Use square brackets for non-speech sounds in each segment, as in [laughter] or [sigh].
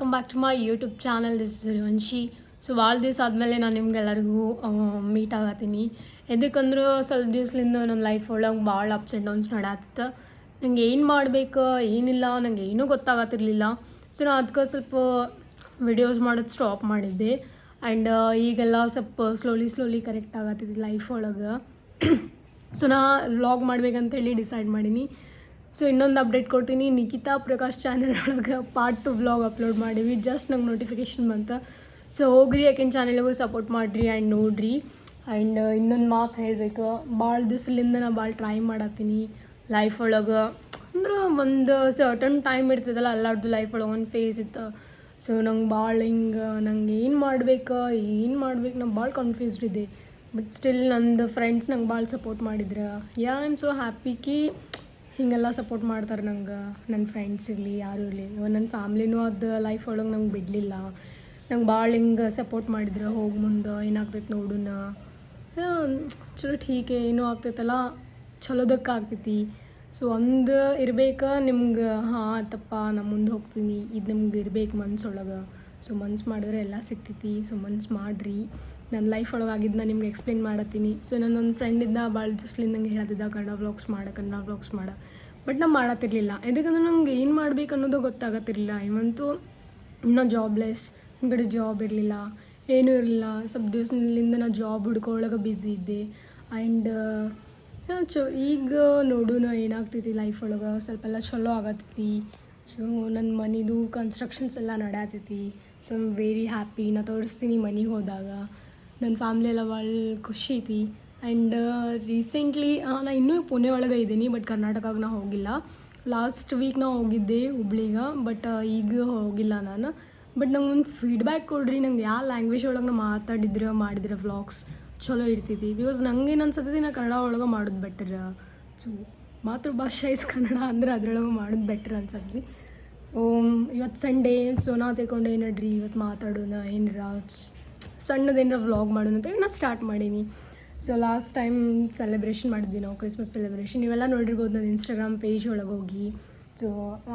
Welcome back to my YouTube channel this Vamshi so ಭಾಳ ದಿವಸ ಆದಮೇಲೆ ನಾನು ನಿಮ್ಗೆಲ್ಲರಿಗೂ ಮೀಟ್ ಆಗತ್ತೀನಿ. ಎದಕ್ಕಂದ್ರೆ ಸ್ವಲ್ಪ ದಿವ್ಸಲಿಂದ ನನ್ನ ಲೈಫ್ ಒಳಗೆ ಭಾಳ ಅಪ್ಸ್ ಆ್ಯಂಡ್ ಡೌನ್ಸ್ ನಡಾತಿತ್ತು. ನಂಗೆ ಏನು ಮಾಡಬೇಕು, ಏನಿಲ್ಲ, ನಂಗೆ ಏನೂ ಗೊತ್ತಾಗತ್ತಿರಲಿಲ್ಲ. ಸೊ ನಾನು ಅದಕ್ಕೆ ಸ್ವಲ್ಪ ವಿಡಿಯೋಸ್ ಮಾಡೋದು ಸ್ಟಾಪ್ ಮಾಡಿದ್ದೆ. ಆ್ಯಂಡ್ ಈಗೆಲ್ಲ ಸ್ವಲ್ಪ ಸ್ಲೋಲಿ ಸ್ಲೋಲಿ ಕರೆಕ್ಟ್ ಆಗತ್ತಿದ್ದು ಲೈಫ್ ಒಳಗೆ. ಸೊ ನಾ ವ್ಲಾಗ್ ಮಾಡ್ಬೇಕಂತೇಳಿ ಡಿಸೈಡ್ ಮಾಡೀನಿ. ಸೊ ಇನ್ನೊಂದು ಅಪ್ಡೇಟ್ ಕೊಡ್ತೀನಿ. ನಿಖಿತಾ ಪ್ರಕಾಶ್ ಚಾನಲ್ ಒಳಗೆ ಪಾರ್ಟ್ ಟು ವ್ಲಾಗ್ ಅಪ್ಲೋಡ್ ಮಾಡೀವಿ. ಜಸ್ಟ್ ನಂಗೆ ನೋಟಿಫಿಕೇಶನ್ ಬಂತು. ಸೊ ಹೋಗ್ರಿ, ಯಾಕೆನ್ ಚಾನಲ್ಗೂ ಸಪೋರ್ಟ್ ಮಾಡಿರಿ ಆ್ಯಂಡ್ ನೋಡ್ರಿ. ಆ್ಯಂಡ್ ಇನ್ನೊಂದು ಮಾತು ಹೇಳಬೇಕು. ಭಾಳ ದಿವ್ಸಲಿಂದ ನಾ ಭಾಳ ಟ್ರೈ ಮಾಡತ್ತೀನಿ. ಲೈಫ್ ಒಳಗೆ, ಅಂದ್ರೆ ಒಂದು ಸರ್ಟನ್ ಟೈಮ್ ಇರ್ತದಲ್ಲ ಎಲ್ಲರದ್ದು ಲೈಫ್ ಒಳಗೆ ಒಂದು ಫೇಸ್ ಇತ್ತು. ಸೊ ನಂಗೆ ಭಾಳ ಹಿಂಗೆ, ನಂಗೆ ಏನು ಮಾಡ್ಬೇಕು ಏನು ಮಾಡ್ಬೇಕು, ನಂಗೆ ಭಾಳ ಕನ್ಫ್ಯೂಸ್ಡ್ ಇದೆ. ಬಟ್ ಸ್ಟಿಲ್ ನಂದು ಫ್ರೆಂಡ್ಸ್ ನಂಗೆ ಭಾಳ ಸಪೋರ್ಟ್ ಮಾಡಿದ್ರು. Yeah I am so happy ಕಿ. ಹೀಗೆಲ್ಲ ಸಪೋರ್ಟ್ ಮಾಡ್ತಾರೆ ನಂಗೆ. ನನ್ನ ಫ್ರೆಂಡ್ಸ್ ಇರಲಿ, ಯಾರು ಇರಲಿ. ನನ್ನ ಫ್ಯಾಮ್ಲಿನೂ ಅದು ಲೈಫ್ ಒಳಗೆ ನಂಗೆ ಬಿಡಲಿಲ್ಲ. ನಂಗೆ ಭಾಳ ಹಿಂಗೆ ಸಪೋರ್ಟ್ ಮಾಡಿದ್ರೆ. ಹೋಗಿ ಮುಂದೆ ಏನಾಗ್ತೈತೆ ನೋಡೋಣ ಚಲೋ ಠೀಕೆ ಏನೂ ಆಗ್ತೈತಲ್ಲ. ಚಲೋದಕ್ಕೆ ಆಗ್ತೈತಿ. ಸೊ ಒಂದು ಇರ್ಬೇಕು ನಿಮ್ಗೆ. ಹಾಂ ಆತಪ್ಪ ನಾ ಮುಂದೆ ಹೋಗ್ತೀನಿ. ಇದು ನಿಮ್ಗೆ ಇರ್ಬೇಕು ಮನ್ಸೊಳಗೆ. ಸೊ ಮನ್ಸು ಮಾಡಿದ್ರೆ ಎಲ್ಲ ಸಿಗ್ತೈತಿ. ಸೊ ಮನ್ಸು ಮಾಡಿರಿ. ನನ್ನ ಲೈಫ್ ಒಳಗೆ ನಾನು ನಿಮ್ಗೆ ಎಕ್ಸ್ಪ್ಲೇನ್ ಮಾಡತ್ತೀನಿ. ಸೊ ನನ್ನೊಂದು ಫ್ರೆಂಡ್ ಫ್ರೆಂಡಿಂದ ಭಾಳ ದಿವ್ಸಲಿಂದ ನಂಗೆ ಹೇಳ್ತಿದ್ದ, ಕನ್ನಡ ವ್ಲಾಗ್ಸ್ ಮಾಡ, ಕನ್ನಡ ವ್ಲಾಗ್ಸ್ ಮಾಡ. ಬಟ್ ನಾನು ಮಾಡತ್ತಿರಲಿಲ್ಲ. ಯಾಕಂದ್ರೆ ನಂಗೆ ಏನು ಮಾಡ್ಬೇಕು ಅನ್ನೋದು ಗೊತ್ತಾಗತ್ತಿರಲಿಲ್ಲ. ಇವಂತೂ ಇನ್ನೂ ಜಾಬ್ಲೆಸ್ ನನ್ನ ಜಾಬ್ ಇರಲಿಲ್ಲ, ಏನೂ ಇರಲಿಲ್ಲ. ಸ್ವಲ್ಪ ದಿವಸದಿಂದ ನಾ ಜಾಬ್ ಹುಡ್ಕೊಳಗೆ ಬ್ಯುಸಿ ಇದ್ದೆ. ಆ್ಯಂಡ್ ಚೊ, ಈಗ ನೋಡೋಣ ಏನಾಗ್ತೈತಿ ಲೈಫ್ ಒಳಗೆ. ಸ್ವಲ್ಪ ಎಲ್ಲ ಚಲೋ ಆಗತ್ತೈತಿ. ಸೊ ನನ್ನ ಮನಿದು ಕನ್ಸ್ಟ್ರಕ್ಷನ್ಸ್ ಎಲ್ಲ ನಡ್ಯಾತೈತಿ. ಸೊ ಐಮ್ ವೆರಿ ಹ್ಯಾಪಿ ನಾ ತೋರಿಸ್ತೀನಿ ಮನೆಗೆ ಹೋದಾಗ. ನನ್ನ ಫ್ಯಾಮ್ಲಿ ಎಲ್ಲ ಭಾಳ ಖುಷಿ ಐತಿ. ಆ್ಯಂಡ್ ರೀಸೆಂಟ್ಲಿ ನಾ ಇನ್ನೂ ಪುಣೆ ಒಳಗೆ ಇದ್ದೀನಿ ಬಟ್ ಕರ್ನಾಟಕಕ್ಕೆ ನಾ ಹೋಗಿಲ್ಲ. ಲಾಸ್ಟ್ ವೀಕ್ ನಾ ಹೋಗಿದ್ದೆ ಹುಬ್ಳಿಗೆ ಬಟ್ ಈಗ ಹೋಗಿಲ್ಲ ನಾನು. ಬಟ್ ನಂಗೆ ಒಂದು ಫೀಡ್ಬ್ಯಾಕ್ ಕೊಡ್ರಿ, ನಂಗೆ ಯಾವ ಲ್ಯಾಂಗ್ವೇಜ್ ಒಳಗೆ ನಾ ಮಾತಾಡಿದ್ರೆ, ಮಾಡಿದ್ರೆ ವ್ಲಾಗ್ಸ್ ಚಲೋ ಇರ್ತೈತಿ. ಬಿಕಾಸ್ ನಂಗೆ ಏನು ನಾ ಕನ್ನಡ ಒಳಗೆ ಮಾಡೋದು ಬೆಟರ್ ಸೊ ಮಾತೃಭಾಷೆ ಇಸ್ ಕನ್ನಡ ಅಂದ್ರೆ ಅದರೊಳಗೆ ಮಾಡೋದು ಬೆಟ್ರ್ ಅನ್ಸತ್ತೆ. ಓಮ್ ಇವತ್ತು ಸಂಡೇ ಸೊ ನಾ ತಗೊಂಡು ಇವತ್ತು ಮಾತಾಡೋಣ, ಏನರ, ಸಣ್ಣದೇನರ ವ್ಲಾಗ್ ಮಾಡೋಣ ಅಂತೇಳಿ ನಾ ಸ್ಟಾರ್ಟ್ ಮಾಡೀನಿ. ಸೊ ಲಾಸ್ಟ್ ಟೈಮ್ ಸೆಲೆಬ್ರೇಷನ್ ಮಾಡಿದ್ವಿ ನಾವು ಕ್ರಿಸ್ಮಸ್ ಸೆಲೆಬ್ರೇಷನ್ ನೀವೆಲ್ಲ ನೋಡಿರ್ಬೋದು ನನ್ನ ಇನ್ಸ್ಟಾಗ್ರಾಮ್ ಪೇಜ್ ಒಳಗೆ ಹೋಗಿ. ಸೊ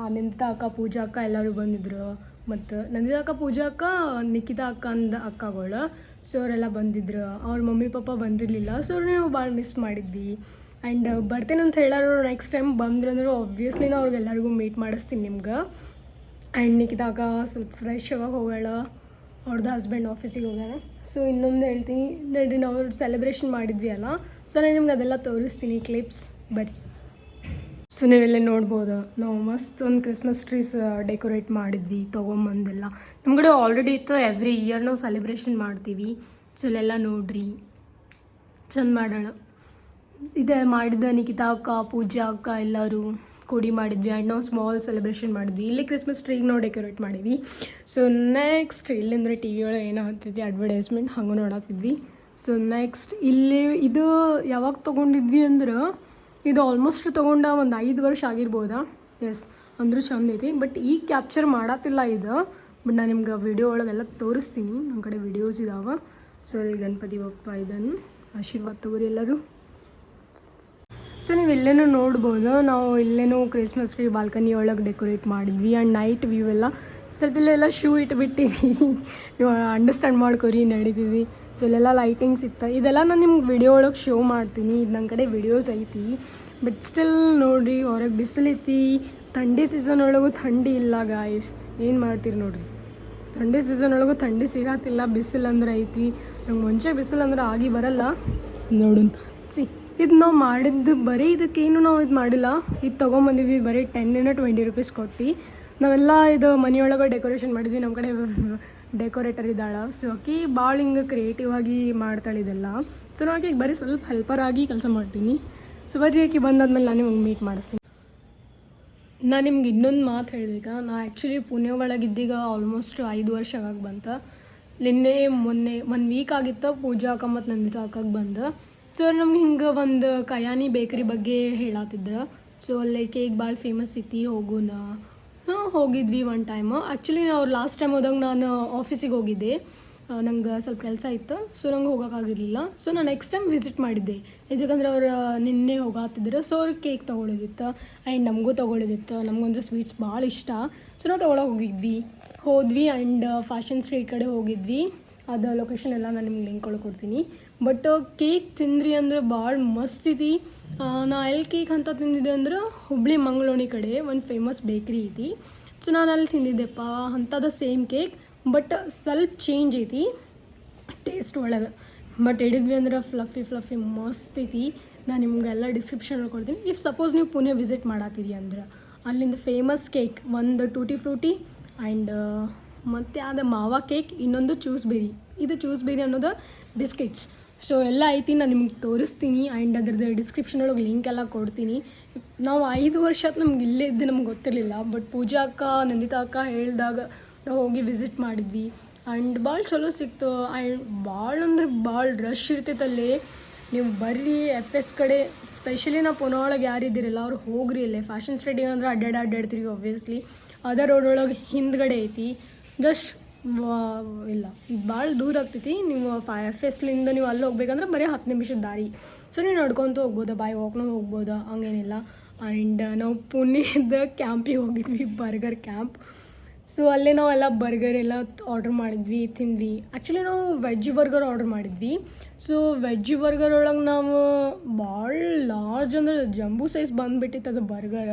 ನಿಂತ ಅಕ್ಕ, ಪೂಜಾ ಅಕ್ಕ ಎಲ್ಲರೂ ಬಂದಿದ್ರು. ಮತ್ತು ನಂದಿತಾ ಅಕ್ಕ, ಪೂಜಾ ಅಕ್ಕ ನಿಖಿತಾ ಅಕ್ಕ ಅಂದ ಅಕ್ಕಗಳು. ಸೊ ಅವರೆಲ್ಲ ಬಂದಿದ್ರು. ಅವ್ರ ಮಮ್ಮಿ, ಪಪ್ಪ ಬಂದಿರಲಿಲ್ಲ. ಸೊ ನೀವು ಭಾಳ ಮಿಸ್ ಮಾಡಿದ್ವಿ. ಆ್ಯಂಡ್ ಬರ್ತೇನೆ ಅಂತ ಹೇಳೋರು ನೆಕ್ಸ್ಟ್ ಟೈಮ್ ಬಂದ್ರಂದ್ರೆ ಆಬ್ವಿಯಸ್ಲಿ ನಾ ಅವ್ರಿಗೆಲ್ಲರಿಗೂ ಮೀಟ್ ಮಾಡಿಸ್ತೀನಿ ನಿಮ್ಗೆ. ಆ್ಯಂಡ್ ನಿಕ್ಕಿದಾಗ ಸ್ವಲ್ಪ ಫ್ರೆಶ್ ಆಗಿ ಹೋಗೋಣ ಅವ್ರದ್ದು ಹಸ್ಬೆಂಡ್ ಆಫೀಸಿಗೆ ಹೋಗೋಣ ಸೊ ಇನ್ನೊಂದು ಹೇಳ್ತೀನಿ, ನಡಿ ನಾವು ಸೆಲೆಬ್ರೇಷನ್ ಮಾಡಿದ್ವಿ ಅಲ್ಲ ಸೊ ನಾನು ನಿಮ್ಗೆ ಅದೆಲ್ಲ ತೋರಿಸ್ತೀನಿ ಕ್ಲಿಪ್ಸ್ ಬರ್ರಿ ಸೊ ನೀವೆಲ್ಲ ನೋಡ್ಬೋದು, ನಾವು ಮಸ್ತ್ ಒಂದು ಕ್ರಿಸ್ಮಸ್ ಟ್ರೀಸ್ ಡೆಕೋರೇಟ್ ಮಾಡಿದ್ವಿ, ತೊಗೊಂಬಂದೆಲ್ಲ. ನಮ್ಮ ಕಡೆ ಆಲ್ರೆಡಿ ಇತ್ತು ಎವ್ರಿ ಇಯರ್ ನಾವು ಸೆಲೆಬ್ರೇಷನ್ ಮಾಡ್ತೀವಿ ಸೊ ಇಲ್ಲೆಲ್ಲ ನೋಡ್ರಿ, ಚಂದ ಮಾಡೋಣ ಇದೆ ಮಾಡಿದ ನಿಖಿತಾ ಅಕ್ಕ ಪೂಜಾ ಅಕ್ಕ ಎಲ್ಲರೂ ಕೂಡಿ ಮಾಡಿದ್ವಿ. ಆ್ಯಂಡ್ ನಾವು ಸ್ಮಾಲ್ ಸೆಲೆಬ್ರೇಷನ್ ಮಾಡಿದ್ವಿ. ಇಲ್ಲಿ ಕ್ರಿಸ್ಮಸ್ ಟ್ರೀಗೆ ನಾವು ಡೆಕೋರೇಟ್ ಮಾಡಿದ್ವಿ. ಸೊ ನೆಕ್ಸ್ಟ್ ಇಲ್ಲಿಂದ್ರೆ ಟಿ ವಿ ಒಳಗೆ ಏನೋ ಅಡ್ವರ್ಟೈಸ್ಮೆಂಟ್ ಹಂಗೆ ನೋಡತ್ತಿದ್ವಿ ಸೊ ನೆಕ್ಸ್ಟ್ ಇಲ್ಲಿ ಇದು ಯಾವಾಗ ತೊಗೊಂಡಿದ್ವಿ ಅಂದ್ರೆ ಇದು ಆಲ್ಮೋಸ್ಟ್ ತೊಗೊಂಡ ಒಂದು ಐದು ವರ್ಷ ಆಗಿರ್ಬೋದಾ? ಎಸ್ ಅಂದರೂ ಚಂದ ಐತಿ. ಬಟ್ ಈಗ ಕ್ಯಾಪ್ಚರ್ ಮಾಡತ್ತಿಲ್ಲ ಇದು. ಬಟ್ ನಾನು ನಿಮ್ಗೆ ವಿಡಿಯೋ ಒಳಗೆಲ್ಲ ತೋರಿಸ್ತೀನಿ. ನಮ್ಮ ಕಡೆ ವಿಡಿಯೋಸ್ ಇದಾವೆ. ಸೊ ಇಲ್ಲಿ ಗಣಪತಿ ಬಪ್ಪ ಇದನ್ನು ಆಶೀರ್ವಾದ ತಗೋರಿ ಎಲ್ಲರೂ. ಸೊ ನೀವು ಇಲ್ಲೇನೂ ನೋಡ್ಬೋದು. ನಾವು ಇಲ್ಲೇನೂ ಕ್ರಿಸ್ಮಸ್ ಟ್ರೀ ಬಾಲ್ಕನಿ ಒಳಗೆ ಡೆಕೋರೇಟ್ ಮಾಡಿದ್ವಿ ಆ್ಯಂಡ್ ನೈಟ್ ವ್ಯೂ ಎಲ್ಲ ಸ್ವಲ್ಪ ಇಲ್ಲೆಲ್ಲ ಶೂ ಇಟ್ಬಿಟ್ಟಿವಿ. [laughs] ನೀವು ಅಂಡರ್ಸ್ಟ್ಯಾಂಡ್ ಮಾಡ್ಕೊರಿ ನಡೀತೀವಿ ಸೊ ಇಲ್ಲೆಲ್ಲ ಲೈಟಿಂಗ್ಸ್ ಇತ್ತು. ಇದೆಲ್ಲ ನಾನು ನಿಮ್ಗೆ ವಿಡಿಯೋ ಒಳಗೆ ಶೋ ಮಾಡ್ತೀನಿ. ಇದು ನನ್ನ ಕಡೆ ವಿಡಿಯೋಸ್ ಐತಿ. ಬಟ್ ಸ್ಟಿಲ್ ನೋಡಿರಿ, ಹೊರಗೆ ಬಿಸಿಲೈತಿ ಥಂಡಿ ಸೀಸನ್ ಒಳಗೂ ಥಂಡಿ ಇಲ್ಲ ಗಾಯ್ಸ್ ಏನು ಮಾಡ್ತೀರಿ ನೋಡ್ರಿ? ಥಂಡಿ ಸೀಸನ್ ಒಳಗೂ ಥಂಡಿ ಸಿಗತ್ತಿಲ್ಲ. ಬಿಸಿಲು ಅಂದ್ರೆ ಐತಿ. ನಂಗೆ ಮುಂಚೆ ಬಿಸಿಲು ಅಂದ್ರೆ ಆಗಿ ಬರಲ್ಲ. ನೋಡೋಣ ಸಿ ಇದು ನಾವು ಮಾಡಿದ್ದು, ಬರೀ ಇದಕ್ಕೇನು ನಾವು ಇದು ಮಾಡಿಲ್ಲ. ಇದು ತೊಗೊಂಬಂದಿದ್ವಿ, ಬರೀ ಟೆನ್ ಏನೋ ಟ್ವೆಂಟಿ ರುಪೀಸ್ ಕೊಟ್ಟು. ನಾವೆಲ್ಲ ಇದು ಮನೆಯೊಳಗೆ ಡೆಕೋರೇಷನ್ ಮಾಡಿದ್ವಿ ನಮ್ಮ ಕಡೆ ಡೆಕೋರೇಟರ್ ಇದ್ದಾಳೆ. ಸೊ ಆಕಿ ಭಾಳ ಹಿಂಗೆ ಕ್ರಿಯೇಟಿವ್ ಆಗಿ ಮಾಡ್ತಾಳೆ ಇದೆಲ್ಲ. ಸೊ ನಾವು ಆಕೆಗೆ ಬರೀ ಸ್ವಲ್ಪ ಹೆಲ್ಪರ್ ಆಗಿ ಕೆಲಸ ಮಾಡ್ತೀನಿ. ಸೊ ಬರೀ ಆಕೆ ಬಂದಾದ್ಮೇಲೆ ನಾನು ನಿಮ್ಗೆ ಮೀಟ್ ಮಾಡಿಸ್ತೀನಿ. ನಾನು ನಿಮ್ಗೆ ಇನ್ನೊಂದು ಮಾತು ಹೇಳಿದೀಗ ನಾ ಆ್ಯಕ್ಚುಲಿ ಪುಣೆ ಒಳಗಿದ್ದೀಗ ಆಲ್ಮೋಸ್ಟ್ ಐದು ವರ್ಷ ಆಗಾಗ ಬಂತ. ನಿನ್ನೆ ಮೊನ್ನೆ ಒನ್ ವೀಕ್ ಆಗಿತ್ತು ಪೂಜಾ ಅಕ್ಕ ಮತ್ತು ನಂದಿತಾ ಅಕ್ಕಗೆ ಬಂದು. ಸೊ ನಮ್ಗೆ ಹಿಂಗೆ ಒಂದು ಕಯಾನಿ ಬೇಕರಿ ಬಗ್ಗೆ ಹೇಳತ್ತಿದ್ರು ಸೊ ಅಲ್ಲಿ ಕೇಕ್ ಭಾಳ ಫೇಮಸ್ ಐತಿ ಹೋಗೋಣ ಹಾಂ, ಹೋಗಿದ್ವಿ ಒನ್ ಟೈಮ್ ಆ್ಯಕ್ಚುಲಿ ಅವ್ರು ಲಾಸ್ಟ್ ಟೈಮ್ ಹೋದಾಗ ನಾನು ಆಫೀಸಿಗೆ ಹೋಗಿದ್ದೆ. ನಂಗೆ ಸ್ವಲ್ಪ ಕೆಲಸ ಇತ್ತು. ಸೊ ನಂಗೆ ಹೋಗೋಕ್ಕಾಗಿರಲಿಲ್ಲ ಸೊ ನಾನು ನೆಕ್ಸ್ಟ್ ಟೈಮ್ ವಿಸಿಟ್ ಮಾಡಿದ್ದೆ. ಇದಕ್ಕಂದ್ರೆ ಅವ್ರು ನಿನ್ನೆ ಹೋಗಾತಿದ್ರು. ಸೊ ಅವ್ರಿಗೆ ಕೇಕ್ ತೊಗೊಳೋದಿತ್ತು. ಆ್ಯಂಡ್ ನಮಗೂ ತೊಗೊಳೋದಿತ್ತು. ನಮಗಂದ್ರೆ ಸ್ವೀಟ್ಸ್ ಭಾಳ ಇಷ್ಟ. ಸೊ ನಾವು ತೊಗೊಳಕ್ಕೆ ಹೋಗಿದ್ವಿ. ಹೋದ್ವಿ ಆ್ಯಂಡ್ ಫ್ಯಾಷನ್ ಸ್ಟ್ರೀಟ್ ಕಡೆ ಹೋಗಿದ್ವಿ. ಅದು ಲೊಕೇಶನ್ ಎಲ್ಲ ನಾನು ನಿಮ್ಗೆ ಲಿಂಕ್ ಕೊಡ್ತೀನಿ. ಬಟ್ ಕೇಕ್ ತಿಂದ್ರಿ ಅಂದ್ರೆ ಭಾಳ ಮಸ್ತ್ ಐತಿ ನಾ ಎಲ್ಲಿ ಕೇಕ್ ಅಂತ ತಿಂದಿದ್ದೆ ಅಂದ್ರೆ ಹುಬ್ಳಿ ಮಂಗಳೂರಿ ಕಡೆ ಒಂದು ಫೇಮಸ್ ಬೇಕ್ರಿ ಐತಿ ಸೊ ನಾನು ಅಲ್ಲಿ ತಿಂದಿದ್ದೆಪ್ಪ, ಅಂಥದ್ದು ಸೇಮ್ ಕೇಕ್ ಬಟ್ ಸ್ವಲ್ಪ ಚೇಂಜ್ ಐತಿ. ಟೇಸ್ಟ್ ಒಳಗೆ. ಬಟ್ ಹಿಡಿದ್ವಿ ಅಂದ್ರೆ ಫ್ಲಫಿ ಫ್ಲಫಿ ಮಸ್ತ್ ಐತಿ. ನಾನು ನಿಮ್ಗೆಲ್ಲ ಡಿಸ್ಕ್ರಿಪ್ಷನ್ ಕೊಡ್ತೀನಿ. ಇಫ್ ಸಪೋಸ್ ನೀವು ಪುಣೆ ವಿಸಿಟ್ ಮಾಡತ್ತೀರಿ ಅಂದ್ರೆ, ಅಲ್ಲಿಂದ ಫೇಮಸ್ ಕೇಕ್ ಒಂದು ಟೂಟಿ ಫ್ರೂಟಿ ಆ್ಯಂಡ್ ಮತ್ತು ಆದ ಮಾವಾ ಕೇಕ್ ಇನ್ನೊಂದು ಚೂಸ್ ಬೇರಿ ಇದು ಚೂಸ್ ಬೇರಿ ಅನ್ನೋದು ಬಿಸ್ಕೆಟ್ಸ್ ಸೊ ಎಲ್ಲ ಐತಿ ನಾನು ನಿಮ್ಗೆ ತೋರಿಸ್ತೀನಿ. ಆ್ಯಂಡ್ ಅದ್ರದ್ದು ಡಿಸ್ಕ್ರಿಪ್ಷನ್ ಒಳಗೆ ಲಿಂಕ್ ಎಲ್ಲ ಕೊಡ್ತೀನಿ. ನಾವು ಐದು ವರ್ಷ ನಮ್ಗೆ ಇಲ್ಲೇ ಇದ್ದು ನಮ್ಗೆ ಗೊತ್ತಿರಲಿಲ್ಲ. ಬಟ್ ಪೂಜಾ ಅಕ್ಕ ನಂದಿತಾ ಅಕ್ಕ ಹೇಳಿದಾಗ ನಾವು ಹೋಗಿ ವಿಸಿಟ್ ಮಾಡಿದ್ವಿ. ಆ್ಯಂಡ್ ಭಾಳ ಚಲೋ ಸಿಕ್ತು. ಆ್ಯಂಡ್ ಭಾಳ ಅಂದ್ರೆ ಭಾಳ ರಶ್ ಇರ್ತೈತಲ್ಲಿ. ನೀವು ಬರ್ರಿ ಎಫ್ ಎಸ್ ಕಡೆ ಸ್ಪೆಷಲಿ ನಾವು ಪುನಃ ಒಳಗೆ ಯಾರಿದ್ದೀರಲ್ಲ ಅವ್ರು ಹೋಗ್ರಿ ಇಲ್ಲೇ. ಫ್ಯಾಷನ್ ಸ್ಟ್ರೀಟ್ ಅಂದ್ರೆ ಅಡ್ಡಾಡಿ ಅಡ್ಡಾಡ್ತೀರಿ ಒಬ್ವಿಯಸ್ಲಿ ಅದರ್ ರೋಡ್ ಒಳಗೆ ಹಿಂದ್ಗಡೆ ಐತಿ. ಜಸ್ಟ್ ಇಲ್ಲ. ಭಾಳ ದೂರ ಆಗ್ತೈತಿ. ನೀವು ಫೈ ಎಫ್ ಎಸ್ಲಿಂದ ನೀವು ಅಲ್ಲಿ ಹೋಗ್ಬೇಕಂದ್ರೆ ಬರೀ ಹತ್ತು ನಿಮಿಷದ ದಾರಿ. ಸೊ ನೀವು ನಡ್ಕೊತ ಹೋಗ್ಬೋದು ಬಾಯ್ ವಾಕ್ನೂ ಹೋಗ್ಬೋದು, ಹಂಗೇನಿಲ್ಲ. ಆ್ಯಂಡ್ ನಾವು ಪುಣೆದ ಕ್ಯಾಂಪಿಗೆ ಹೋಗಿದ್ವಿ ಬರ್ಗರ್ ಕ್ಯಾಂಪ್ ಸೊ ಅಲ್ಲೇ ನಾವೆಲ್ಲ ಬರ್ಗರ್ ಎಲ್ಲ ಆರ್ಡ್ರ್ ಮಾಡಿದ್ವಿ, ತಿಂದ್ವಿ. ಆ್ಯಕ್ಚುಲಿ ನಾವು ವೆಜ್ ಬರ್ಗರ್ ಆರ್ಡ್ರ್ ಮಾಡಿದ್ವಿ. ಸೊ ವೆಜ್ ಬರ್ಗರ್ ಒಳಗೆ ನಾವು ಭಾಳ ಲಾರ್ಜ್ ಅಂದ್ರೆ ಜಂಬೂ ಸೈಜ್ ಬಂದುಬಿಟ್ಟಿತ್ತು ಅದು ಬರ್ಗರ್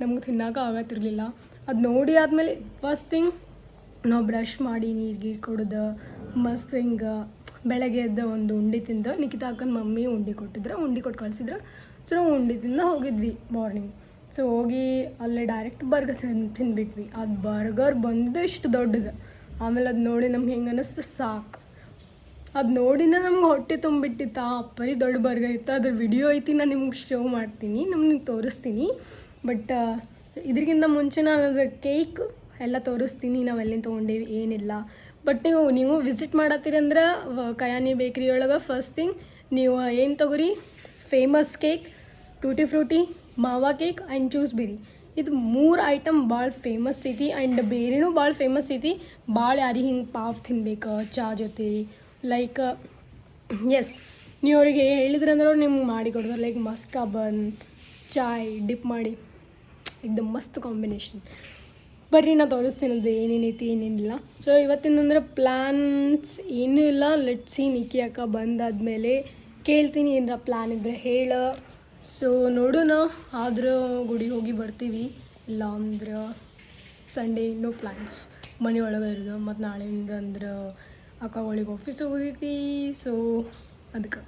ನಮ್ಗೆ ತಿನ್ನೋಕೆ ಆಗತ್ತಿರಲಿಲ್ಲ. ಅದು ನೋಡಿ ಆದಮೇಲೆ ಫಸ್ಟ್ ಥಿಂಗ್ ನಾವು ಬ್ರಷ್ ಮಾಡಿ ನೀರು ಗೀರು ಕುಡ್ದು, ಮಸ್ತ್ ಹಿಂಗೆ ಬೆಳಗ್ಗೆ ಎದ್ದ ಒಂದು ಉಂಡೆ ತಿಂದ, ನಿಖಿತಾ ಅಕ್ಕನ ಮಮ್ಮಿ ಉಂಡೆ ಕೊಟ್ಟಿದ್ರು, ಉಂಡೆ ಕೊಟ್ಟು ಕಳಿಸಿದ್ರು. ಸೊ ನಾವು ಉಂಡೆ ತಿಂದ ಹೋಗಿದ್ವಿ ಮಾರ್ನಿಂಗ್ ಸೊ ಹೋಗಿ ಅಲ್ಲೇ ಡೈರೆಕ್ಟ್ ಬರ್ಗರ್ ತಿನ್, ತಿಂದ್ಬಿಟ್ವಿ. ಅದು ಬರ್ಗರ್ ಬಂದು ಇಷ್ಟು ದೊಡ್ಡದು. ಆಮೇಲೆ ಅದು ನೋಡಿ ನಮ್ಗೆ ಹೆಂಗೆ ಅನ್ನಿಸ್ತು ಸಾಕು. ಅದು ನೋಡಿನೇ ನಮ್ಗೆ ಹೊಟ್ಟೆ ತುಂಬಿಟ್ಟಿತ್ತು. ಆ ಅಪ್ಪರಿ ದೊಡ್ಡ ಬರ್ಗರ್ ಇತ್ತು. ಅದ್ರ ವಿಡಿಯೋ ಐತಿ ನಾನು ನಿಮ್ಗೆ ಶೋ ಮಾಡ್ತೀನಿ, ನಮ್ಗೆ ತೋರಿಸ್ತೀನಿ. ಬಟ್ ಇದಕ್ಕಿಂತ ಮುಂಚೆ ನಾನು ಅದು ಕೇಕ್ ಎಲ್ಲ ತೋರಿಸ್ತೀನಿ, ನಾವು ಎಲ್ಲಿಂದ ತೊಗೊಂಡೇವಿ, ಏನಿಲ್ಲ. ಬಟ್ ನೀವು ನೀವು ವಿಸಿಟ್ ಮಾಡತ್ತೀರಿ ಅಂದ್ರೆ ಕಯಾನಿ ಬೇಕ್ರಿ ಒಳಗೆ ಫಸ್ಟ್ ಥಿಂಗ್ ನೀವು ಏನು ತಗೋರಿ? Famous cake tutti frutti mawa cake and juice berry ಇದು ಮೂರು ಐಟಮ್ ಭಾಳ ಫೇಮಸ್ ಐತಿ ಆ್ಯಂಡ್ ಬೇರೆನೂ ಭಾಳ ಫೇಮಸ್ ಐತಿ. ಭಾಳ ಯಾರಿಗೆ ಹಿಂಗೆ ಪಾವ್ ತಿನ್ಬೇಕು, ಚಾ ಜೊತೆ ಲೈಕ್ ಎಸ್ ನೀವು ಅವರಿಗೆ ಹೇಳಿದ್ರೆ ಅಂದ್ರೆ ಅವ್ರು ನಿಮ್ಗೆ ಮಾಡಿ ಕೊಡ್ತಾರೆ. ಲೈಕ್ ಮಸ್ಕಾ ಬನ್ ಚಾಯ್, ಡಿಪ್ ಮಾಡಿ. ಎಕ್ದಮ್ ಮಸ್ತ್ ಕಾಂಬಿನೇಷನ್ ಬರ್ರಿ, ನಾ ತೋರಿಸ್ತೀನಿ ಅದು ಏನೇನೈತಿ ಏನೇನಿಲ್ಲ ಸೊ ಇವತ್ತಿನಂದ್ರೆ ಪ್ಲ್ಯಾನ್ಸ್ ಏನೂ ಇಲ್ಲ. ಲೆಟ್ ಸಿ ನಿಕ್ಕಿ ಅಕ್ಕ ಬಂದಾದ್ಮೇಲೆ ಕೇಳ್ತೀನಿ ಏನರ ಪ್ಲ್ಯಾನ್ ಇದ್ರೆ ಹೇಳ. ಸೊ ನೋಡೋಣ. ಆದ್ರೆ ಗುಡಿಗೆ ಹೋಗಿ ಬರ್ತೀವಿ. ಇಲ್ಲ ಅಂದ್ರೆ ಸಂಡೇ ನೋ ಪ್ಲ್ಯಾನ್ಸ್ ಮನೆ ಒಳಗೆ ಇರೋದು. ಮತ್ತು ನಾಳೆಯಿಂದ ಅಂದ್ರೆ ಅಕ್ಕಗಳಿಗೆ ಆಫೀಸ್ ಹೋಗೋದೈತಿ ಸೊ ಅದಕ್ಕೆ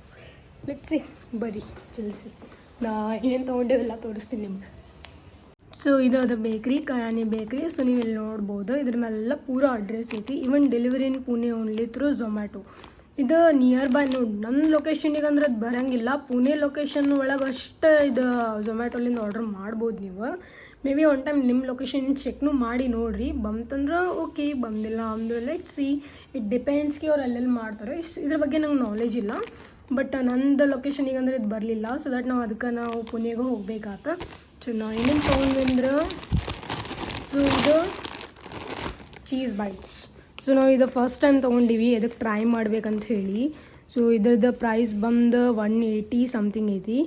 ಲೆಟ್ಸಿ ಬರ್ರಿ ಚಲಿಸಿ ನಾ ಏನೇನು ತೊಗೊಂಡೇವೆಲ್ಲ ತೋರಿಸ್ತೀನಿ ನಿಮ್ಗೆ. ಸೊ ಇದು ಅದು ಬೇಕ್ರಿ ಕಯಾನಿ ಬೇಕ್ರಿ ಸೊ ನೀವು ಇಲ್ಲಿ ನೋಡ್ಬೋದು ಇದ್ರ ಮೇಲೆಲ್ಲ ಪೂರ ಅಡ್ರೆಸ್ ಐತಿ. Even delivery in Pune only through Zomato ಇದು ನಿಯರ್ ಬೈ ನೋಡಿ ನನ್ನ ಲೊಕೇಶನಿಗೆ ಅಂದ್ರೆ ಅದು ಬರೋಂಗಿಲ್ಲ. ಪುಣೆ ಲೊಕೇಶನ್ ಒಳಗೆ ಅಷ್ಟು ಇದು ಝೊಮ್ಯಾಟೊಲಿಂದ ಆರ್ಡ್ರ್ ಮಾಡ್ಬೋದು ನೀವು. ಮೇ ಬಿ ಒನ್ ಟೈಮ್ ನಿಮ್ಮ ಲೊಕೇಶನ್ ಚೆಕ್ನು ಮಾಡಿ ನೋಡಿರಿ. ಬಂತಂದ್ರೆ ಓಕೆ ಬಂದಿಲ್ಲ ಅಂದ್ರೆ ಲೈಟ್ ಸಿ ಇಟ್ ಡಿಪೆಂಡ್ಸ್ಗೆ ಅವ್ರು ಅಲ್ಲೆಲ್ಲಿ ಮಾಡ್ತಾರೆ. ಇಷ್ಟು ಇದ್ರ ಬಗ್ಗೆ ನಂಗೆ ನಾಲೆಜ್ ಇಲ್ಲ. ಬಟ್ ನಂದು ಲೊಕೇಶನಿಗೆ ಅಂದ್ರೆ ಇದು ಬರಲಿಲ್ಲ. ಸೊ ದಟ್ ನಾವು ಅದಕ್ಕೆ ನಾವು ಪುಣೆಗೆ ಹೋಗ್ಬೇಕಾತ. ನಾ ಏನೇನು ತೊಗೊಂಡ್ವಿ ಸೊ ಇದು ಚೀಸ್ ಬೈಟ್ಸ್ ಸೊ ನಾವು ಇದು ಫಸ್ಟ್ ಟೈಮ್ ತೊಗೊಂಡಿವಿ ಅದಕ್ಕೆ ಟ್ರೈ ಮಾಡ್ಬೇಕಂತ ಹೇಳಿ. ಸೊ ಇದ್ರದ್ದು ಪ್ರೈಸ್ ಬಂದು ಒನ್ ಏಯ್ಟಿ ಸಮಥಿಂಗ್ ಐತಿ.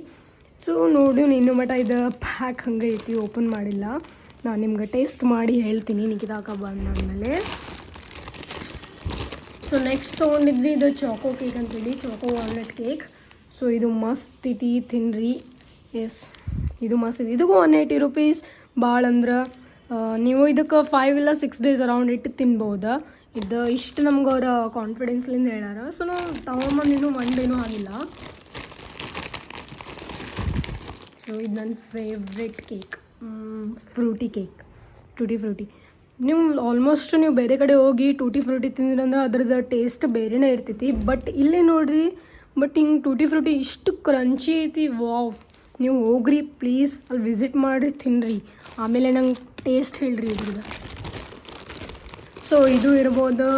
ಸೊ ನೋಡಿ ಇನ್ನು ಮಟ್ಟ ಇದು ಪ್ಯಾಕ್ ಹಂಗೆ ಐತಿ ಓಪನ್ ಮಾಡಿಲ್ಲ. ನಾನು ನಿಮ್ಗೆ ಟೇಸ್ಟ್ ಮಾಡಿ ಹೇಳ್ತೀನಿ ನಿಖಿತಾಕ ಬಂದಾದಮೇಲೆ. ಸೊ ನೆಕ್ಸ್ಟ್ ತೊಗೊಂಡಿದ್ವಿ ಇದು ಚಾಕೋ ಕೇಕ್ ಅಂತೇಳಿ ಚಾಕೋ ವಾಲ್ನಟ್ ಕೇಕ್ ಸೊ ಇದು ಮಸ್ತ್ ಐತಿ, ತಿನ್ರಿ. ಎಸ್ ಇದು ಮಸ್ತ್ ಇದು. ಇದಕ್ಕೂ ಒನ್ ಏಯ್ಟಿ ರುಪೀಸ್ ಭಾಳ ಅಂದ್ರೆ ನೀವು ಇದಕ್ಕೆ ಫೈವ್ ಇಲ್ಲ ಸಿಕ್ಸ್ ಡೇಸ್ ಅರೌಂಡ್ ಇಟ್ಟು ತಿನ್ಬೋದು. ಇದು ಇಷ್ಟು ನಮ್ಗೆ ಅವರ ಕಾನ್ಫಿಡೆನ್ಸ್ಲಿಂದ ಹೇಳ್ಯಾರ. ಸೊ ನಾವು ತಗೊಂಬಂದಿನೂ ಒನ್ ಡೇನೂ ಆಗಿಲ್ಲ. ಸೊ ಇದು ನನ್ನ favourite cake fruity cake tutti frutti ನೀವು ಆಲ್ಮೋಸ್ಟ್ ನೀವು ಬೇರೆ ಕಡೆ ಹೋಗಿ ಟೂಟಿ ಫ್ರೂಟಿ ತಿಂದಿರಂದ್ರೆ ಅದ್ರದ್ದು ಟೇಸ್ಟ್ ಬೇರೆನೇ ಇರ್ತೈತಿ. ಬಟ್ ಇಲ್ಲಿ ನೋಡ್ರಿ ಬಟ್ ಹಿಂಗೆ ಟೂಟಿ ಫ್ರೂಟಿ ಇಷ್ಟು ಕ್ರಂಚಿ ಐತಿ. ವಾವ್ ನೀವು ಹೋಗ್ರಿ ಪ್ಲೀಸ್ ಅಲ್ಲಿ ವಿಸಿಟ್ ಮಾಡಿ ತಿನ್ನಿರಿ ಆಮೇಲೆ ನಂಗೆ ಟೇಸ್ಟ್ ಹೇಳ್ರಿ ಇದ್ರದ್ದು ಸೊ ಇದು ಇರ್ಬೋದು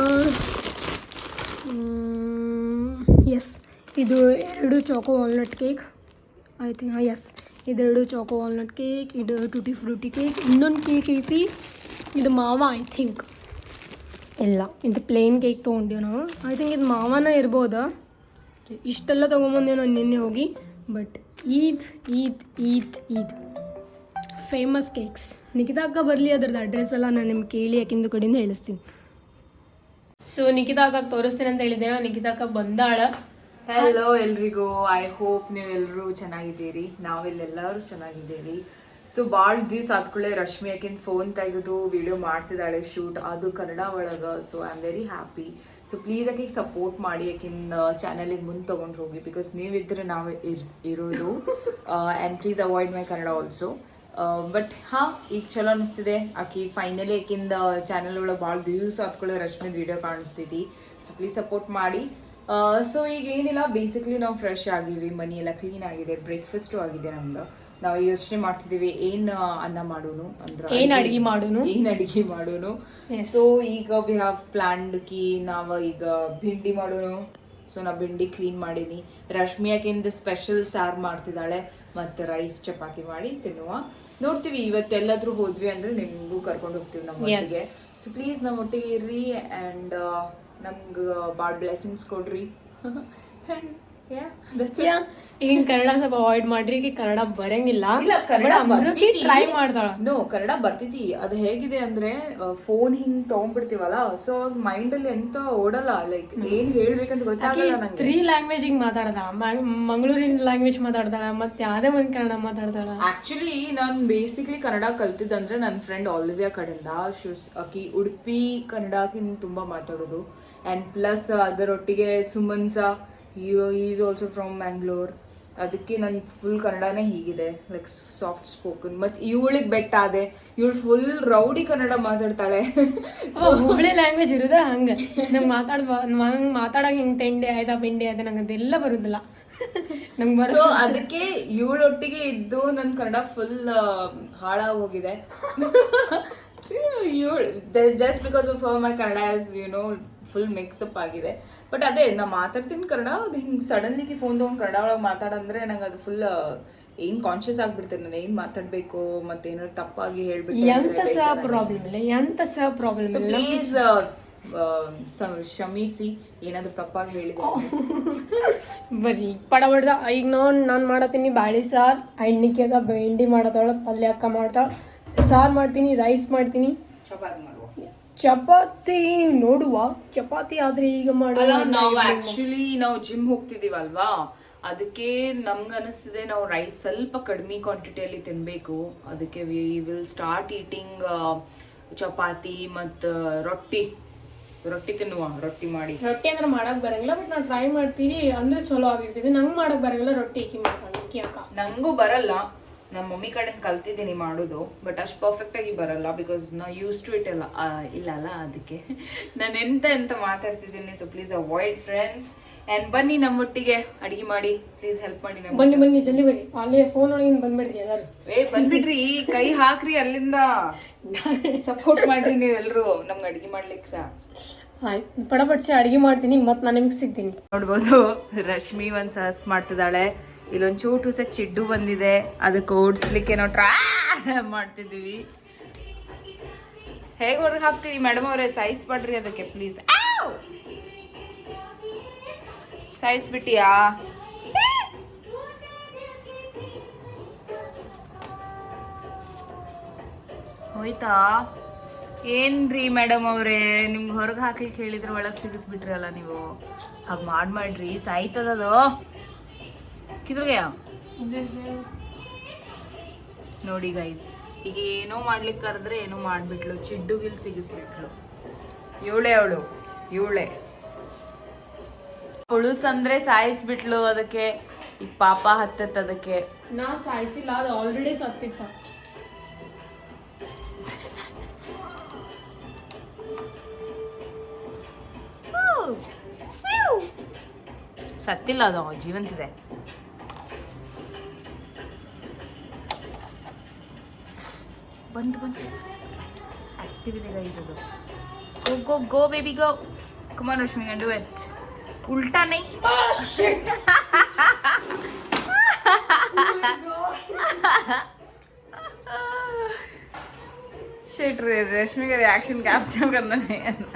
ಎಸ್ ಇದು ಎರಡು choco walnut cake I think ಹಾಂ ಎಸ್ ಇದೆರಡು ಚಾಕೋ ವಾಲ್ನಟ್ ಕೇಕ್ ಇದು ಟೂಟಿ ಫ್ರೂಟಿ ಕೇಕ್ ಇನ್ನೊಂದು ಕೇಕ್ ಐತಿ ಇದು ಮಾವ ಐ ಥಿಂಕ್ ಇಲ್ಲ. ಇದು ಪ್ಲೇನ್ ಕೇಕ್ ತೊಗೊಂಡೇವು ನಾವು ಐ ಥಿಂಕ್ ಇದು ಮಾವನ ಇರ್ಬೋದಾ? ಇಷ್ಟೆಲ್ಲ ತೊಗೊಂಬಂದೇವು ನಾನು ನಿನ್ನೆ ಹೋಗಿ? ಬಟ್ ಈದ್ ಈದ್ ಈದ್ ಈದ್. ಫೇಮಸ್ ಕೇಕ್ಸ್ ನಿಖಿತಾಕ ಅಕ್ಕ ಬರಲಿ ಅದ್ರದ್ದು ಅಡ್ರೆಸ್ ಎಲ್ಲ ನಾನು ನಿಮ್ಗೆ ಕೇಳಿ ಯಾಕಿಂದು ಕಡೆಯಿಂದ ಹೇಳಿಸ್ತೀನಿ. ಸೊ ನಿಖಿತಾ ಅಕ್ಕ ತೋರಿಸ್ತೀನಿ ಅಂತ ಹೇಳಿದ್ದೆ ನಿಖಿತ ಅಕ್ಕ ಬಂದಾಳ. ಹಲೋ ಎಲ್ರಿಗೂ. ಐ ಹೋಪ್ ನೀವೆಲ್ಲರೂ ಚೆನ್ನಾಗಿದ್ದೀರಿ. ನಾವಿಲ್ಲೆಲ್ಲರೂ ಚೆನ್ನಾಗಿದ್ದೀವಿ. ಸೊ ಭಾಳ ದಿವ್ಸ ಆದ್ಕೂಳೆ ರಶ್ಮಿ ಯಾಕಿಂದ ಫೋನ್ ತೆಗೆದು ವಿಡಿಯೋ ಮಾಡ್ತಿದ್ದಾಳೆ ಶೂಟ್ ಅದು ಕನ್ನಡ ಒಳಗೆ. So I am very happy so please ಆಕೆಗೆ ಸಪೋರ್ಟ್ ಮಾಡಿ ಆಕಿನ ಚಾನಲಿಗೆ ಮುಂದೆ ತೊಗೊಂಡು ಹೋಗಿ ಬಿಕಾಸ್ ನೀವಿದ್ರೆ ನಾವು ಇರ್ ಇರೋದು. And please avoid my Kannada also but ಹಾಂ ಈಗ ಚಲೋ ಅನಿಸ್ತಿದೆ. ಆಕಿ ಫೈನಲಿ ಆಕಿಂದ ಚಾನಲ್ ಒಳಗೆ ಭಾಳ ವ್ಯೂಸ್ ಆದ್ಕೊಳ್ಳೋ ರಶ್ಮಿದ್ ವಿಡಿಯೋ ಕಾಣಿಸ್ತೈತಿ ಸೊ ಪ್ಲೀಸ್ ಸಪೋರ್ಟ್ ಮಾಡಿ. ಸೊ ಈಗ ಏನಿಲ್ಲ ಬೇಸಿಕ್ಲಿ ನಾವು ಫ್ರೆಶ್ ಆಗಿವಿ. ಮನಿ ಎಲ್ಲ ಕ್ಲೀನ್ ಆಗಿದೆ. ಬ್ರೇಕ್ಫಾಸ್ಟು ಆಗಿದೆ ನಮ್ದು. ನಾವು ಯೋಚನೆ ಮಾಡ್ತಿದೀವಿ ಏನ್ ಅನ್ನ ಮಾಡೋನು ಅಂದ್ರೆ ಏನ್ ಅಡಿಗೆ. ಮಾಡೋನು? ಏನ್ ಅಡಿಗೆ ಮಾಡೋನು? ಸೊ ಈಗ ವಿ ಹ್ಯಾವ್ ಪ್ಲಾನ್ಡ್ ಕಿ ನಾವು ಈಗ ಭಿಂಡಿ ಮಾಡೋನು. ಸೊ ನಾ ಭಿಂಡಿ ಕ್ಲೀನ್ ಮಾಡೀನಿ. ರಶ್ಮಿ ಸ್ಪೆಷಲ್ ಸಾರ್ ಮಾಡ್ತಿದ್ದಾಳೆ ಮತ್ತು ರೈಸ್ ಚಪಾತಿ ಮಾಡಿ ತಿನ್ನುವ. ನೋಡ್ತೀವಿ ಇವತ್ತೆಲ್ಲಾದ್ರೂ ಹೋದ್ವಿ ಅಂದ್ರೆ ನಿಮ್ಗೂ ಕರ್ಕೊಂಡು ಹೋಗ್ತೀವಿ ನಮ್ಮ ಒಟ್ಟಿಗೆ. ಸೊ ಪ್ಲೀಸ್ ನಮ್ಮ ಒಟ್ಟಿಗೆ ಇರ್ರಿ ಆ್ಯಂಡ್ ನಮ್ಗೆ ಭಾಳ ಬ್ಲೆಸ್ಸಿಂಗ್ಸ್ ಕೊಡ್ರಿ. [laughs] Yeah, that's it. ಈಗ ಕನ್ನಡ ಸ್ವಲ್ಪ ಅವಾಯ್ಡ್ ಮಾಡ್ರಿ ಈಗ ಕನ್ನಡ ಬರಂಗಿಲ್ಲ. ಇಲ್ಲ ಕನ್ನಡ ಬರ್ತೈತಿ. ಟ್ರೈ ಮಾಡ್ತಾಳ ನೋ ಕನ್ನಡ ಬರ್ತೈತಿ. ಅದು ಹೇಗಿದೆ ಅಂದ್ರೆ ಫೋನ್ ಹಿಂಗ್ ತಗೊಂಡ್ಬಿಡ್ತೀವಲ್ಲ ಸೊ ಅವ್ ಮೈಂಡ್ ಅಲ್ಲಿ ಎಂತ ಓಡಲ್ಲ ಲೈಕ್ ಏನ್ ಹೇಳ್ಬೇಕಂತ ಗೊತ್ತಾಗಲ್ಲ ನಂಗೆ. ತ್ರೀ ಲ್ಯಾಂಗ್ವೇಜ್ ಹಿಂಗ್ ಮಾತಾಡ್ದ. ಮಂಗಳೂರಿನ ಲ್ಯಾಂಗ್ವೇಜ್ ಮಾತಾಡ್ತಾಳ ಮತ್ತೆ ಯಾವ್ದೇ ಒಂದ್ ಕನ್ನಡ ಮಾತಾಡ್ತಾಳ ಆಕ್ಚುಲಿ ನಾನ್ ಬೇಸಿಕ್ಲಿ ಕನ್ನಡ ಕಲ್ತಿದ್ದಂದ್ರೆ ನನ್ನ ಫ್ರೆಂಡ್ ಆಲ್ವಿಯಾ ಕಡೆಯಿಂದ. ಅಕಿ ಉಡುಪಿ ಕನ್ನಡಕ್ಕಿಂತ ತುಂಬಾ ಮಾತಾಡೋದು. ಅಂಡ್ ಪ್ಲಸ್ ಅದರೊಟ್ಟಿಗೆ ಸುಮನ್ಸ ಈಸ್ ಆಲ್ಸೋ ಫ್ರಮ್ ಮ್ಯಾಂಗ್ಳೂರ್ ಅದಕ್ಕೆ ನನ್ನ ಫುಲ್ ಕನ್ನಡನೇ ಹೀಗಿದೆ ಲೈಕ್ ಸಾಫ್ಟ್ ಸ್ಪೋಕನ್ ಮತ್ತು ಇವಳಿಗೆ ಬೆಟ್ಟ ಆದೆ ಇವಳು ಫುಲ್ ರೌಡಿ ಕನ್ನಡ ಮಾತಾಡ್ತಾಳೆ. ಹುಬ್ಳಿ ಲ್ಯಾಂಗ್ವೇಜ್ ಇರುದ? ಹಂಗೆ. ನಂಗೆ ಮಾತಾಡ್ಬಾ ನಂಗೆ ಮಾತಾಡೋಕೆ ಹಿಂಗೆ ತೆಂಡೆ ಆಯ್ತಾ ಬೆಂಡೆ ಆಯ್ತಾ ನಂಗೆ ಅದೆಲ್ಲ ಬರೋದಿಲ್ಲ. ನಂಗೆ ಬರೋ ಅದಕ್ಕೆ ಇವಳೊಟ್ಟಿಗೆ ಇದ್ದು ನನ್ನ ಕನ್ನಡ ಫುಲ್ ಹಾಳಾಗಿ ಹೋಗಿದೆ. Just because of my Kannada as you know full mix up ಆಗಿದೆ. ಬಟ್ ಅದೇ ನಾ ಮಾತಾಡ್ತೀನಿ ಕನ್ನಡ. ಅದು ಹಿಂಗೆ ಸಡನ್ಲಿಗೆ ಫೋನ್ ತೊಗೊಂಡು ಕನ್ನಡ ಒಳಗೆ ಮಾತಾಡಂದ್ರೆ ನಂಗೆ ಅದು ಫುಲ್ ಏನ್ ಕಾನ್ಶಿಯಸ್ ಆಗ್ಬಿಡ್ತೇನೆ ನಾನು. ಏನ್ ಮಾತಾಡ್ಬೇಕು? ಮತ್ತೆ ಏನಾದ್ರು ತಪ್ಪಾಗಿ ಎಂತ ಸಹ ಪ್ರಾಬ್ಲಮ್ ಇಲ್ಲ. ಎಂತ ಸಹ ಪ್ರಾಬ್ಲಮ್ ಇಲ್ಲ. ಪ್ಲೀಸ್ ಕ್ಷಮಿಸಿ. ಏನಾದ್ರು ತಪ್ಪಾಗಿ ಹೇಳಿದೆ ಬರೀ ಪಡ ಬಡ್ದ ಈಗ ನಾನು ನಾನು ಮಾಡತ್ತೀನಿ ಬಾಳಿ ಸಾರ್ ಎಣ್ಣಿಕ್ಯಾಗ ಬೆಂಡಿ ಮಾಡತ್ತಾಳ ಪಲ್ಯ ಅಕ್ಕ ಮಾಡ್ತಾಳ. ಸಾರು ಮಾಡ್ತೀನಿ ರೈಸ್ ಮಾಡ್ತೀನಿ. ಚಪಾತಿ ಮಾಡುವ. ಚಪಾತಿ ನೋಡುವ. ಚಪಾತಿ ಆದ್ರೆ ಈಗ ಮಾಡಲ್ಲ ನಾವು ಆಕ್ಚುಲಿ ನಾವು ಜಿಮ್ ಹೋಗ್ತಿದೀವಲ್ವಾ ಅದಕ್ಕೆ ನಮ್ಗೆ ಅನಿಸ್ತಿದೆ ನಾವು ರೈಸ್ ಸ್ವಲ್ಪ ಕಡಿಮೆ ಕ್ವಾಂಟಿಟಿಯಲ್ಲಿ ತಿನ್ಬೇಕು. ಅದಕ್ಕೆ we will start eating chapati ಮತ್ತು ರೊಟ್ಟಿ. ರೊಟ್ಟಿ ತಿನ್ನುವ ರೊಟ್ಟಿ ಮಾಡಿ. ರೊಟ್ಟಿ ಅಂದ್ರೆ ಮಾಡಕ್ ಬರಂಗಿಲ್ಲ ಬಟ್ ನಾವು ಟ್ರೈ ಮಾಡ್ತೀವಿ ಅಂದ್ರೆ ಚಲೋ ಆಗಿರ್ತೀವಿ ನಂಗೆ ಮಾಡಕ್ ಬರಂಗಿಲ್ಲ ರೊಟ್ಟಿ ಹಾಕಿ ಮಾಡ್ಕೊಂಡು ಅಕ್ಕ. ನಂಗೂ ಬರಲ್ಲ. ನಮ್ಮ ಮಮ್ಮಿ ಕಡೆಯಿಂದ ಕಲ್ತಿದ್ದೀನಿ ಮಾಡೋದು ಬಟ್ ಅಷ್ಟು ಪರ್ಫೆಕ್ಟ್ ಆಗಿ ಬರಲ್ಲ ಬಿಕಾಸ್ ನಾ ಯೂಸ್ ಟು ಇಟ್ ಅಲ್ಲ ಆ, ಇಲ್ಲ ಅಲ್ಲ ಅದಕ್ಕೆ. [laughs] ನಾನು ಎಂತ ಎಂತ ಮಾತಾಡ್ತಿದ್ದೀನಿ so please avoid friends and ಬನ್ನಿ ನಮ್ಮೊಟ್ಟಿಗೆ ಅಡಿಗೆ ಮಾಡಿ ಪ್ಲೀಸ್ ಹೆಲ್ಪ್ ಮಾಡಿ ನಮ್ಗೆ. ಬನ್ನಿ ಬನ್ನಿ ಜಲ್ದಿ ಬನ್ನಿ. ಅಲ್ಲಿ ಫೋನ್ ಒಳಗಿಂದ ಬಂದ್ಬಿಡ್ರಿ ಎಲ್ಲರೂ. ಏ ಬಂದ್ಬಿಡ್ರಿ ಕೈ ಹಾಕ್ರಿ ಅಲ್ಲಿಂದ. ಸಪೋರ್ಟ್ ಮಾಡ್ರಿ ನೀವೆಲ್ಲರೂ ನಮ್ಗೆ ಅಡಿಗೆ ಮಾಡ್ಲಿಕ್ಕೆ ಸಹ ಆಯ್ತು ಪಡಪಡಿಸಿ ಅಡಿಗೆ ಮಾಡ್ತೀನಿ ಮತ್ತೆ ನಾನು ನಿಮ್ಗೆ ಸಿಗ್ತೀನಿ. ನೋಡ್ಬೋದು ರಶ್ಮಿ ಒಂದ್ ಸಹಸ್ ಮಾಡ್ತಿದ್ದಾಳೆ. ಇಲ್ಲೊಂದ್ ಚೂಟು ಸಹ ಚಿಡ್ಡು ಬಂದಿದೆ. ಅದಕ್ಕೆ ಓಡಿಸ್ಲಿಕ್ಕೆ ನಾವು ಟ್ರಾ ಮಾಡ್ತಿದ್ದೀವಿ ಹೇಗೆ ಹೊರಗೆ ಹಾಕ್ತೀವಿ ಮೇಡಮ್ ಅವರೇ? ಸೈಜ್ ಮಾಡ್ರಿ ಅದಕ್ಕೆ ಪ್ಲೀಸ್ ಸೈಜ್ ಬಿಟ್ಟಿಯಾ? ಹೋಯ್ತಾ? ಏನ್ರಿ ಮೇಡಮ್ ಅವರೇ? ನಿಮ್ಗೆ ಹೊರಗೆ ಹಾಕ್ಲಿಕ್ಕೆ ಹೇಳಿದ್ರೆ ಒಳಗೆ ಸಿಗಿಸ್ಬಿಟ್ರಲ್ಲ ನೀವು? ಹಾಗೆ ಮಾಡಿ ಮಾಡ್ರಿ. ಕಿದ್ರಿಗೆ ನೋಡಿ ಗೈಸ್ ಈಗ ಏನೋ ಮಾಡ್ಲಿಕ್ಕೆ ಕರೆದ್ರೆ ಏನೋ ಮಾಡ್ಬಿಟ್ಲು. ಚಿಡ್ಡುಗಿಲ್ ಸಿಗಿಸ್ಬಿಟ್ಲು. ಇವಳೆ ಅವಳು ಇವಳೆ. ಹುಳುಸ್ ಅಂದ್ರೆ ಸಾಯಿಸ್ಬಿಟ್ಲು ಅದಕ್ಕೆ. ಈಗ ಪಾಪ ಹತ್ತತ್ ಅದಕ್ಕೆ. ನಾ ಸಾಯಿಸಿಲ್ಲ ಅದು ಆಲ್ರೆಡಿ ಸತ್ತಿತ್ತ. ಸತ್ತಿಲ್ಲ ಅದು ಜೀವಂತಿದೆ बंद बंद एक्टिव देगा ये जो go go go baby go come on Rashmi can do it उल्टा नहीं शिट रश्मि का रिएक्शन कैप्चर करना नहीं है